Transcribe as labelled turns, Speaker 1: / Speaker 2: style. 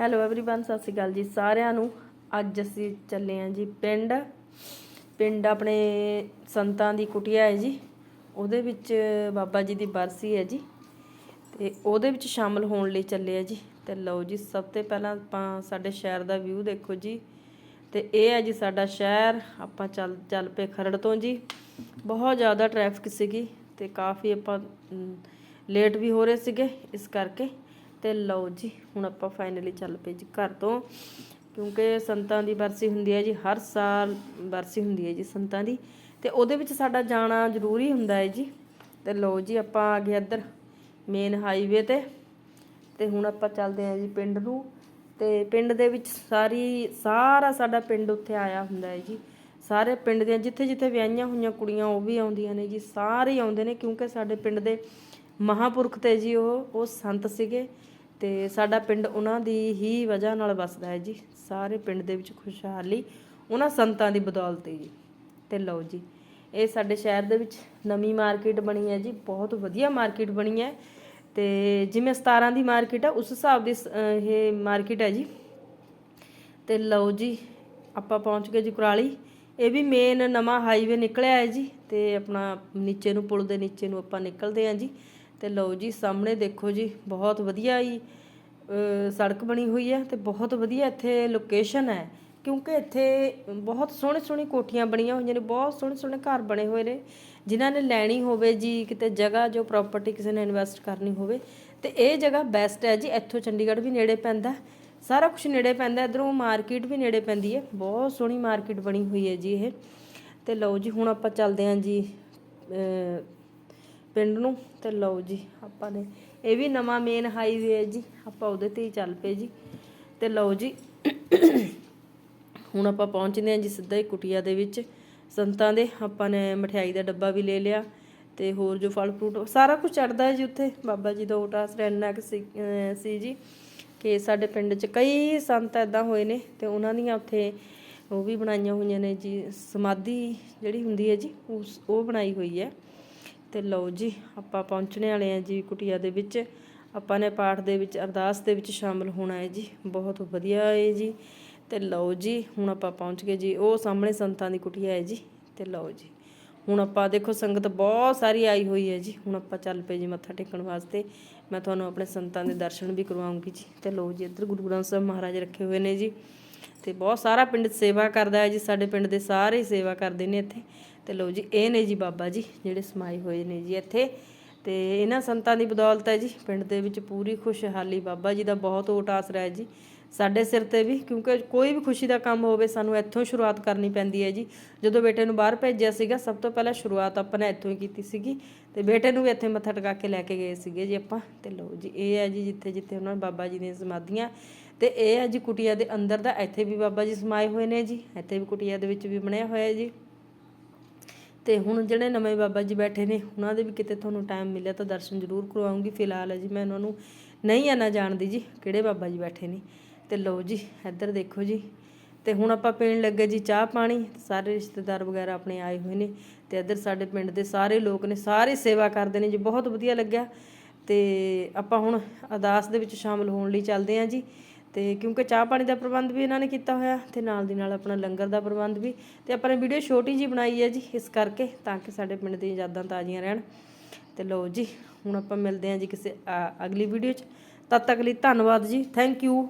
Speaker 1: Hello everyone ਸਤਿ ਸ਼੍ਰੀ ਅਕਾਲ ਜੀ ਸਾਰਿਆਂ ਨੂੰ ਅੱਜ ਅਸੀਂ ਚੱਲੇ ਆਂ ਜੀ ਪਿੰਡ ਪਿੰਡ ਆਪਣੇ ਸੰਤਾਂ ਦੀ ਕੁਟੀਆ ਹੈ ਜੀ ਉਹਦੇ ਵਿੱਚ ਬਾਬਾ ਜੀ ਦੀ ਬਰਸੀ ਹੈ ਜੀ ਤੇ ਉਹਦੇ ਵਿੱਚ ਸ਼ਾਮਲ ਹੋਣ ਲਈ ਚੱਲੇ ਆ ਜੀ ਤੇ ਲਓ ਜੀ ਸਭ ਤੋਂ ਪਹਿਲਾਂ ਆਪਾਂ ਸਾਡੇ ਸ਼ਹਿਰ ਦਾ ਵਿਊ ਦੇਖੋ ਜੀ ਤੇ ਇਹ ਹੈ ਜੀ ਸਾਡਾ ਸ਼ਹਿਰ ਆਪਾਂ ਚੱਲ ਚੱਲ ਪਏ ਖਰੜ ਤੋਂ ਜੀ ਬਹੁਤ ਜ਼ਿਆਦਾ ਟ੍ਰੈਫਿਕ ਸੀਗੀ ਤੇ ਕਾਫੀ ਆਪਾਂ ਲੇਟ ਵੀ ਹੋ ਰਹੇ ਸੀਗੇ ਇਸ ਕਰਕੇ ਤੇ ਲਓ ਜੀ, ਹੁਣ ਆਪਾਂ ਫਾਈਨਲੀ ਚੱਲ ਪਏ ਜੀ ਘਰ ਤੋਂ। ਕਿਉਂਕਿ ਸੰਤਾਂ ਦੀ ਬਰਸੀ ਹੁੰਦੀ ਹੈ ਜੀ, ਹਰ ਸਾਲ ਬਰਸੀ ਹੁੰਦੀ ਹੈ ਜੀ ਸੰਤਾਂ ਦੀ। ਤੇ ਉਹਦੇ ਵਿੱਚ ਸਾਡਾ ਜਾਣਾ ਜ਼ਰੂਰੀ ਹੁੰਦਾ ਹੈ ਜੀ। ਤੇ ਲਓ ਜੀ, ਆਪਾਂ ਆ ਗਏ ਇੱਧਰ ਮੇਨ ਹਾਈਵੇ ਤੇ। ਤੇ ਹੁਣ ਆਪਾਂ ਚੱਲਦੇ ਹਾਂ ਜੀ ਪਿੰਡ ਨੂੰ। ਤੇ ਪਿੰਡ ਦੇ ਵਿੱਚ ਸਾਰੀ, ਸਾਰਾ ਸਾਡਾ ਪਿੰਡ ਉੱਥੇ ਆਇਆ ਹੁੰਦਾ ਹੈ ਜੀ। ਸਾਰੇ ਪਿੰਡ ਦੀਆਂ ਜਿੱਥੇ ਜਿੱਥੇ ਵਿਆਹੀਆਂ ਹੋਈਆਂ ਕੁੜੀਆਂ, ਉਹ ਵੀ ਆਉਂਦੀਆਂ ਨੇ ਜੀ। ਸਾਰੇ ਹੀ ਆਉਂਦੇ ਨੇ ਕਿਉਂਕਿ ਸਾਡੇ ਪਿੰਡ ਦੇ ਮਹਾਪੁਰਖ ਤੇ ਜੀ ਉਹ ਉਹ ਸੰਤ ਸੀਗੇ। ਤੇ ਸਾਡਾ ਪਿੰਡ ਉਹਨਾਂ ਦੀ ਹੀ ਵਜ੍ਹਾ ਨਾਲ ਵਸਦਾ ਹੈ ਜੀ। ਸਾਰੇ ਪਿੰਡ ਦੇ ਵਿੱਚ ਖੁਸ਼ਹਾਲੀ, ਉਹਨਾਂ ਸੰਤਾਂ ਦੀ ਬਦੌਲਤ ਹੀ ਜੀ। ਤੇ ਲਓ ਜੀ, ਇਹ ਸਾਡੇ ਸ਼ਹਿਰ ਦੇ ਵਿੱਚ ਨਵੀਂ ਮਾਰਕੀਟ ਬਣੀ ਹੈ ਜੀ। ਬਹੁਤ ਵਧੀਆ ਮਾਰਕੀਟ ਬਣੀ ਹੈ ਤੇ ਜਿਵੇਂ 17 ਦੀ ਮਾਰਕੀਟ ਆ, ਉਸ ਹਿਸਾਬ ਦੀ ਸ- ਇਹ ਮਾਰਕੀਟ ਹੈ ਜੀ। ਤੇ ਲਓ ਜੀ, ਆਪਾਂ ਪਹੁੰਚ ਗਏ ਜੀ ਕੁਰਾਲੀ। ਇਹ ਵੀ ਮੇਨ ਨਵਾਂ ਹਾਈਵੇ ਨਿਕਲਿਆ ਹੈ ਜੀ ਤੇ ਆਪਣਾ ਨੀਚੇ ਨੂੰ ਪੁਲ ਦੇ ਨੀਚੇ ਨੂੰ ਆਪਾਂ ਨਿਕਲਦੇ ਹਾਂ ਜੀ। ਤੇ ਲਓ ਜੀ, ਸਾਹਮਣੇ ਦੇਖੋ ਜੀ, ਬਹੁਤ ਵਧੀਆ ਹੀ ਸੜਕ ਬਣੀ ਹੋਈ ਹੈ ਤੇ ਬਹੁਤ ਵਧੀਆ ਇੱਥੇ ਲੋਕੇਸ਼ਨ ਹੈ। ਕਿਉਂਕਿ ਇੱਥੇ ਬਹੁਤ ਸੋਹਣੇ ਸੋਹਣੇ ਕੋਠੀਆਂ ਬਣੀਆਂ ਹੋਈਆਂ ਨੇ, ਬਹੁਤ ਸੋਹਣੇ ਸੋਹਣੇ ਘਰ ਬਣੇ ਹੋਏ ਨੇ। ਜਿਨ੍ਹਾਂ ਨੇ ਲੈਣੀ ਹੋਵੇ ਜੀ, ਕਿਤੇ ਜਗ੍ਹਾ ਜੋ ਪ੍ਰਾਪਰਟੀ ਕਿਸੇ ਨੇ ਇਨਵੈਸਟ ਕਰਨੀ ਹੋਵੇ। ਤੇ ਇਹ ਜਗ੍ਹਾ ਬੈਸਟ ਹੈ ਜੀ, ਇੱਥੋਂ ਚੰਡੀਗੜ੍ਹ ਵੀ ਨੇੜੇ ਪੈਂਦਾ ਸਾਰਾ ਕੁਝ ਨੇੜੇ ਪੈਂਦਾ ਇਧਰੋਂ ਮਾਰਕੀਟ ਵੀ ਨੇੜੇ ਪੈਂਦੀ ਹੈ। ਬਹੁਤ ਸੋਹਣੀ ਮਾਰਕੀਟ ਬਣੀ ਹੋਈ ਹੈ ਜੀ ਇਹ। ਤੇ ਲਓ ਜੀ, ਹੁਣ ਆਪਾਂ ਚੱਲਦੇ ਹਾਂ ਜੀ ਪਿੰਡ ਨੂੰ ਤੇ ਲਓ ਜੀ, ਆਪਾਂ ਨੇ ਇਹ ਵੀ ਨਵਾਂ ਮੇਨ ਹਾਈਵੇ ਹੈ ਜੀ, ਆਪਾਂ ਉਹਦੇ ਤੇ ਹੀ ਚੱਲ ਪਏ ਜੀ। ਤੇ ਲਓ ਜੀ, ਹੁਣ ਆਪਾਂ ਪਹੁੰਚਦੇ ਹਾਂ ਜੀ ਸਿੱਧਾ ਹੀ ਕੁਟੀਆ ਦੇ ਵਿੱਚ। ਸੰਤਾਂ ਦੇ, ਆਪਾਂ ਨੇ ਮਠਿਆਈ ਦਾ ਡੱਬਾ ਵੀ ਲੈ ਲਿਆ ਤੇ ਹੋਰ ਜੋ ਫਲ ਫਰੂਟ, ਸਾਰਾ ਕੁਝ ਚੜਦਾ ਹੈ ਜੀ ਉੱਥੇ। ਬਾਬਾ ਜੀ ਦਾ ਓਟਾ ਸਰੈਨਾ ਕਿ ਸੀ ਜੀ, ਕਿ ਸਾਡੇ ਪਿੰਡ 'ਚ ਕਈ ਸੰਤ ਐਦਾਂ ਹੋਏ ਨੇ ਤੇ ਉਹਨਾਂ ਦੀਆਂ ਉੱਥੇ ਉਹ ਵੀ ਬਣਾਈਆਂ ਹੋਈਆਂ ਨੇ ਜੀ। ਸਮਾਧੀ ਜਿਹੜੀ ਹੁੰਦੀ ਹੈ ਜੀ, ਉਸ, ਉਹ ਬਣਾਈ ਹੋਈ ਹੈ। ਤੇ ਲਓ ਜੀ, ਆਪਾਂ ਪਹੁੰਚਣੇ ਵਾਲੇ ਆ ਜੀ ਕੁਟੀਆ ਦੇ ਵਿੱਚ। ਆਪਾਂ ਨੇ ਪਾਠ ਦੇ ਵਿੱਚ, ਅਰਦਾਸ ਦੇ ਵਿੱਚ ਸ਼ਾਮਲ ਹੋਣਾ ਹੈ ਜੀ। ਬਹੁਤ ਵਧੀਆ ਹੈ ਜੀ। ਤੇ ਲਓ ਜੀ, ਹੁਣ ਆਪਾਂ ਪਹੁੰਚ ਗਏ ਜੀ। ਉਹ ਸਾਹਮਣੇ ਸੰਤਾਂ ਦੀ ਕੁਟੀਆ ਹੈ ਜੀ। ਤੇ ਲਓ ਜੀ, ਹੁਣ ਆਪਾਂ ਦੇਖੋ ਸੰਗਤ ਬਹੁਤ ਸਾਰੀ ਆਈ ਹੋਈ ਹੈ ਜੀ। ਹੁਣ ਆਪਾਂ ਚੱਲ ਪਏ ਜੀ ਮੱਥਾ ਟੇਕਣ ਵਾਸਤੇ। ਮੈਂ ਤੁਹਾਨੂੰ ਆਪਣੇ ਸੰਤਾਂ ਦੇ ਦਰਸ਼ਨ ਵੀ ਕਰਵਾਉਂਗੀ ਜੀ। ਤੇ ਲਓ ਜੀ, ਇੱਧਰ ਗੁਰੂ ਗ੍ਰੰਥ ਸਾਹਿਬ ਮਹਾਰਾਜ ਰੱਖੇ ਹੋਏ ਨੇ ਜੀ। ਤੇ ਬਹੁਤ ਸਾਰਾ ਪਿੰਡ ਸੇਵਾ ਕਰਦਾ ਹੈ ਜੀ। ਸਾਡੇ ਪਿੰਡ ਦੇ ਸਾਰੇ ਸੇਵਾ ਕਰਦੇ ਨੇ ਇੱਥੇ। ਤੇ ਲਓ ਜੀ, ਇਹ ਨੇ ਜੀ ਬਾਬਾ ਜੀ, ਜਿਹੜੇ ਸਮਾਏ ਹੋਏ ਨੇ ਜੀ ਇੱਥੇ। ਤੇ ਇਹਨਾਂ ਸੰਤਾਂ ਦੀ ਬਦੌਲਤ ਹੈ ਜੀ, ਪਿੰਡ ਦੇ ਵਿੱਚ ਪੂਰੀ ਖੁਸ਼ਹਾਲੀ ਬਾਬਾ ਜੀ ਦਾ ਬਹੁਤ ਓਟ ਆਸਰਾ ਹੈ ਜੀ। ਸਾਡੇ ਸਿਰ ਤੇ ਵੀ, ਕਿਉਂਕਿ ਕੋਈ ਵੀ ਖੁਸ਼ੀ ਦਾ ਕੰਮ ਹੋਵੇ, ਸਾਨੂੰ ਇੱਥੋਂ ਹੀ ਸ਼ੁਰੂਆਤ ਕਰਨੀ ਪੈਂਦੀ ਹੈ ਜੀ। ਜਦੋਂ ਬੇਟੇ ਨੂੰ ਬਾਹਰ ਭੇਜਿਆ ਸੀਗਾ, ਸਭ ਤੋਂ ਪਹਿਲਾਂ ਸ਼ੁਰੂਆਤ ਆਪਾਂ ਨੇ ਇੱਥੋਂ ਹੀ ਕੀਤੀ ਸੀਗੀ। ਤੇ ਬੇਟੇ ਨੂੰ ਵੀ ਇੱਥੇ ਮੱਥਾ ਟਿਕਾ ਕੇ ਲੈ ਕੇ ਗਏ ਸੀਗੇ ਜੀ ਆਪਾਂ। ਤੇ ਲਓ ਜੀ, ਇਹ ਹੈ ਜੀ ਜਿੱਥੇ ਜਿੱਥੇ ਉਹਨਾਂ ਬਾਬਾ ਜੀ ਦੀਆਂ ਸਮਾਧੀਆਂ। ਤੇ ਇਹ ਹੈ ਜੀ ਕੁਟੀਆ ਦੇ ਅੰਦਰ ਦਾ, ਇੱਥੇ ਵੀ ਬਾਬਾ ਜੀ ਸਮਾਏ ਹੋਏ ਨੇ ਜੀ। ਇੱਥੇ ਵੀ ਕੁਟੀਆ ਦੇ ਵਿੱਚ ਵੀ ਬਣਿਆ ਹੋਇਆ ਹੈ ਜੀ। ਤੇ ਹੁਣ ਜਿਹੜੇ ਨਵੇਂ ਬਾਬਾ ਜੀ ਬੈਠੇ ਨੇ, ਉਹਨਾਂ ਦੇ ਵੀ ਕਿਤੇ ਤੁਹਾਨੂੰ ਟਾਈਮ ਮਿਲਿਆ ਤਾਂ ਦਰਸ਼ਨ ਜ਼ਰੂਰ ਕਰਵਾਉਂਗੀ। ਫਿਲਹਾਲ ਹੈ ਜੀ ਮੈਂ ਉਹਨਾਂ ਨੂੰ ਨਹੀਂ ਆਣਾ ਜਾਣਦੀ ਜੀ, ਕਿਹੜੇ ਬਾਬਾ ਜੀ ਬੈਠੇ ਨੇ। ਤੇ ਲਓ ਜੀ, ਇੱਧਰ ਦੇਖੋ ਜੀ। ਤੇ ਹੁਣ ਆਪਾਂ ਪੀਣ ਲੱਗੇ ਜੀ ਚਾਹ ਪਾਣੀ, ਸਾਰੇ ਰਿਸ਼ਤੇਦਾਰ ਵਗੈਰਾ ਆਪਣੇ ਆਏ ਹੋਏ ਨੇ। ਤੇ ਇੱਧਰ ਸਾਡੇ ਪਿੰਡ ਦੇ ਸਾਰੇ ਲੋਕ ਨੇ, ਸਾਰੇ ਸੇਵਾ ਕਰਦੇ ਨੇ ਜੀ, ਬਹੁਤ ਵਧੀਆ ਲੱਗਿਆ। ਤੇ ਆਪਾਂ ਹੁਣ ਅਰਦਾਸ ਦੇ ਵਿੱਚ ਸ਼ਾਮਲ ਹੋਣ ਲਈ ਚੱਲਦੇ ਹਾਂ ਜੀ। ਤੇ ਕਿਉਂਕਿ ਚਾਹ ਪਾਣੀ ਦਾ ਪ੍ਰਬੰਧ ਵੀ ਇਹਨਾਂ ਨੇ ਕੀਤਾ ਹੋਇਆ ਤੇ ਨਾਲ ਦੀ ਨਾਲ ਆਪਣਾ ਲੰਗਰ ਦਾ ਪ੍ਰਬੰਧ ਵੀ ਤੇ ਆਪਾਂ ਨੇ ਵੀਡੀਓ ਛੋਟੀ ਜੀ ਬਣਾਈ ਹੈ ਜੀ ਇਸ ਕਰਕੇ ਤਾਂ ਕਿ ਸਾਡੇ ਪਿੰਡ ਦੀਆਂ ਯਾਦਾਂ ਤਾਜ਼ੀਆਂ ਰਹਿਣ। ਤੇ ਲਓ ਜੀ, ਹੁਣ ਆਪਾਂ ਮਿਲਦੇ ਹਾਂ ਜੀ ਕਿਸੇ ਅਗਲੀ ਵੀਡੀਓ 'ਚ। ਤਦ ਤੱਕ ਲਈ ਧੰਨਵਾਦ ਜੀ। Thank you